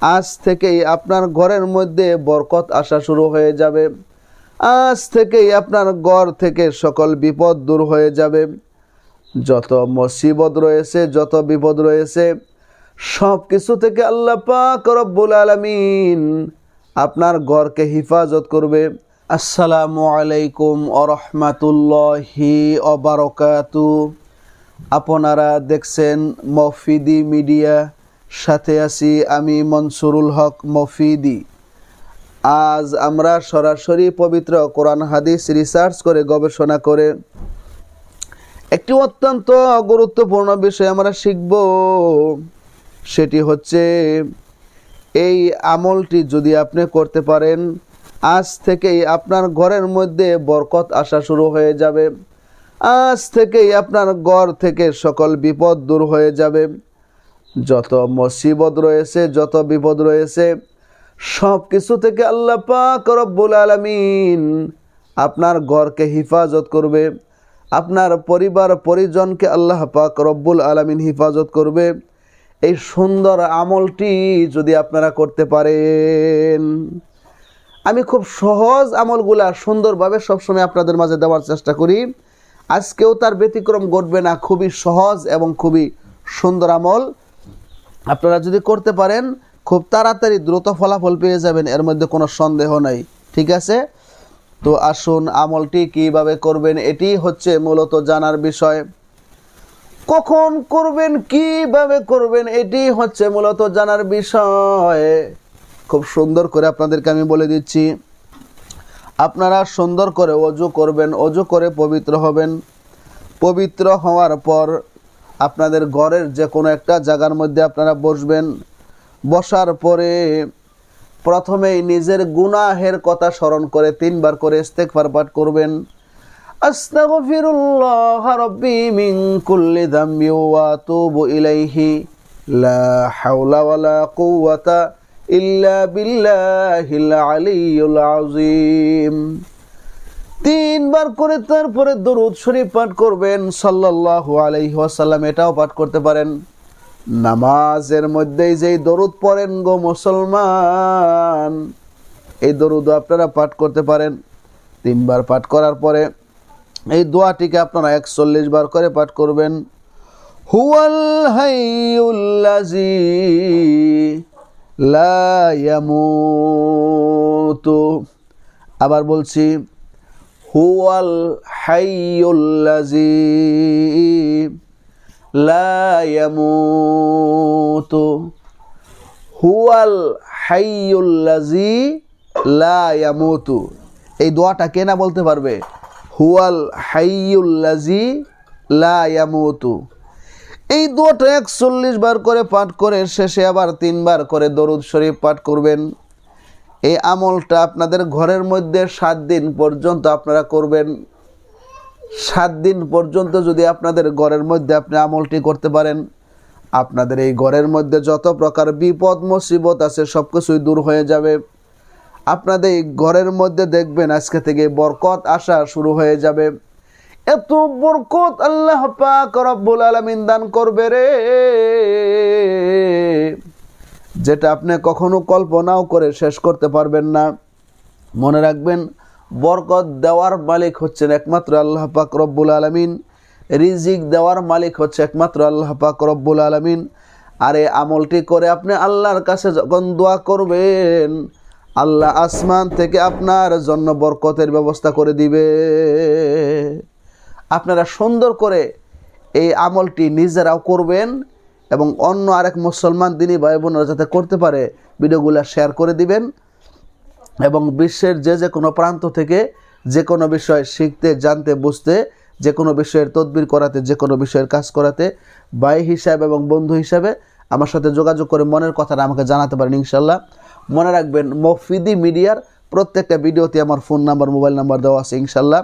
আজ থেকেই আপনার ঘরের মধ্যে বরকত আসা শুরু হয়ে যাবে। আজ থেকেই আপনার ঘর থেকে সকল বিপদ দূর হয়ে যাবে। যত মুসিবত রয়েছে, যত বিপদ রয়েছে সব কিছু থেকে আল্লাহ পাক রব্বুল আলামিন আপনার ঘরকে হিফাজত করবে। আসসালামু আলাইকুম আরহামাতুল্লাহি অবারকাতু আপনারা দেখছেন মফিদি মিডিয়া। সাথে আছি আমি মনসুরুল হক মফিদি। আজ আমরা সরাসরি পবিত্র কোরআন হাদিস রিসার্চ করে গবেষণা করে একটি অত্যন্ত গুরুত্বপূর্ণ বিষয় আমরা শিখব। সেটি হচ্ছে এই আমলটি যদি আপনি করতে পারেন, আজ থেকেই আপনার ঘরের মধ্যে বরকত আসা শুরু হয়ে যাবে। আজ থেকেই আপনার ঘর থেকে সকল বিপদ দূর হয়ে যাবে। যত মুসিবত রয়েছে, যত বিপদ রয়েছে সব কিছু থেকে আল্লাহ পাক রব্বুল আলামিন আপনার ঘরকে হিফাজত করবে, আপনার পরিবার, পরিজনকে আল্লাহ পাক রব্বুল আলামিন হিফাজত করবে। এই সুন্দর আমলটি যদি আপনারা করতে পারেন। আমি খুব সহজ আমলগুলা সুন্দরভাবে সবসময় আপনাদের মাঝে দেওয়ার চেষ্টা করি। আজকেও তার ব্যতিক্রম ঘটবে না, খুবই সহজ এবং খুবই সুন্দর আমল। আপনারা যদি করতে পারেন, খুব তাড়াতাড়ি দ্রুত ফলাফল পেয়ে যাবেন, এর মধ্যে কোনো সন্দেহ নাই, ঠিক আছে? তো আসুন, আমলটি কীভাবে করবেন, এটি হচ্ছে মূলত জানার বিষয়। কখন করবেন, কীভাবে করবেন, এটি হচ্ছে মূলত জানার বিষয়। খুব সুন্দর করে আপনাদেরকে আমি বলে দিচ্ছি। আপনারা সুন্দর করে অজু করবেন, অজু করে পবিত্র হবেন। পবিত্র হওয়ার পর আপনাদের ঘরের যে কোনো একটা জায়গার মধ্যে আপনারা বসবেন। বসার পরে প্রথমেই নিজের গুনাহের কথা স্মরণ করে তিনবার করে ইস্তেগফার পাঠ করবেন। আস্তাগফিরুল্লাহ কুল্লি ইলাইহি। লা কুওয়াতা ইল্লা বিল্লাহিল আলিয়্যুল আযীম। তিনবার করে তারপরে দরুদ শরীফ পাঠ করবেন, সাল্লাল্লাহু আলাইহি ওয়াসাল্লাম। এটাও পাঠ করতে পারেন। নামাজের মধ্যেই যেই দরুদ পড়েন গো মুসলমান, এই দরুদ আপনারা পাঠ করতে পারেন। তিনবার পাঠ করার পরে এই দোয়াটিকে আপনারা একচল্লিশ বার করে পাঠ করবেন। হুয়াল হাইয়ুল্লাজি লা ইয়ামুতু। আবার বলছি হুয়াল হাইয়ুল্লাজি লা ইয়ামুতু। হুয়াল হাইয়ুল্লাজি লা ইয়ামুতু। এই দোয়াটা কে না বলতে পারবে? হুয়াল হাইয়ুল্লাজি লা ইয়ামুতু। এই দোয়াটা একচল্লিশ বার করে পাঠ করে শেষে আবার তিনবার করে দরুদ শরীফ পাঠ করবেন। এই আমলটা আপনাদের ঘরের মধ্যে সাত দিন পর্যন্ত আপনারা করবেন। সাত দিন পর্যন্ত যদি আপনাদের ঘরের মধ্যে আপনি আমলটি করতে পারেন, আপনাদের এই ঘরের মধ্যে যত প্রকার বিপদ, মুসিবত আছে সব কিছুই দূর হয়ে যাবে। আপনাদের এই ঘরের মধ্যে দেখবেন আজকে থেকে বরকত আসা শুরু হয়ে যাবে। এত বরকত আল্লাহ পাক রব্বুল আলামিন দান করবে রে। যেটা আপনি কখনো কল্পনাও করে শেষ করতে পারবেন না। মনে রাখবেন, বরকত দেওয়ার মালিক হচ্ছেন একমাত্র আল্লাহ পাক রব্বুল আলমিন। রিজিক দেওয়ার মালিক হচ্ছে একমাত্র আল্লাহ পাক রব্বুল আলমিন। আর এই আমলটি করে আপনি আল্লাহর কাছে যখন দোয়া করবেন, আল্লাহ আসমান থেকে আপনার জন্য বরকতের ব্যবস্থা করে দিবে। আপনারা সুন্দর করে এই আমলটি নিজেরাও করবেন এবং অন্য আরেক মুসলমান দিনী ভাই বোনেরা যাতে করতে পারে, ভিডিওগুলো শেয়ার করে দিবেন। এবং বিশ্বের যে যে কোনো প্রান্ত থেকে যে কোনো বিষয় শিখতে, জানতে, বুঝতে, যে কোনো বিষয়ের তদবির করাতে, যে কোনো বিষয়ের কাজ করাতে, ভাই হিসাবে এবং বন্ধু হিসাবে আমার সাথে যোগাযোগ করে মনের কথাটা আমাকে জানাতে পারেন ইনশাল্লাহ মনে রাখবেন, মফিদি মিডিয়ার প্রত্যেকটা ভিডিওতে আমার ফোন নাম্বার মোবাইল নাম্বার দেওয়া আছে ইনশাল্লাহ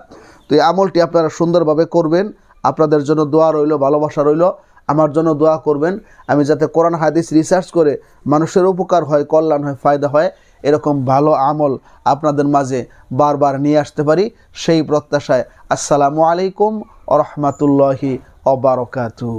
তো এই আমলটি আপনারা সুন্দরভাবে করবেন। আপনাদের জন্য দোয়া রইল, ভালোবাসা রইল। আমার জন্য দোয়া করবেন। আমি যাতে কোরআন, হাদিস রিসার্চ করে মানুষের উপকার হয়, কল্যাণ হয়, ফায়দা হয়, এরকম ভালো আমল আপনাদের মাঝে বারবার নিয়ে আসতে পারি। সেই প্রত্যাশায় আসসালামু আলাইকুম রহমতুল্লাহি অবরকাতু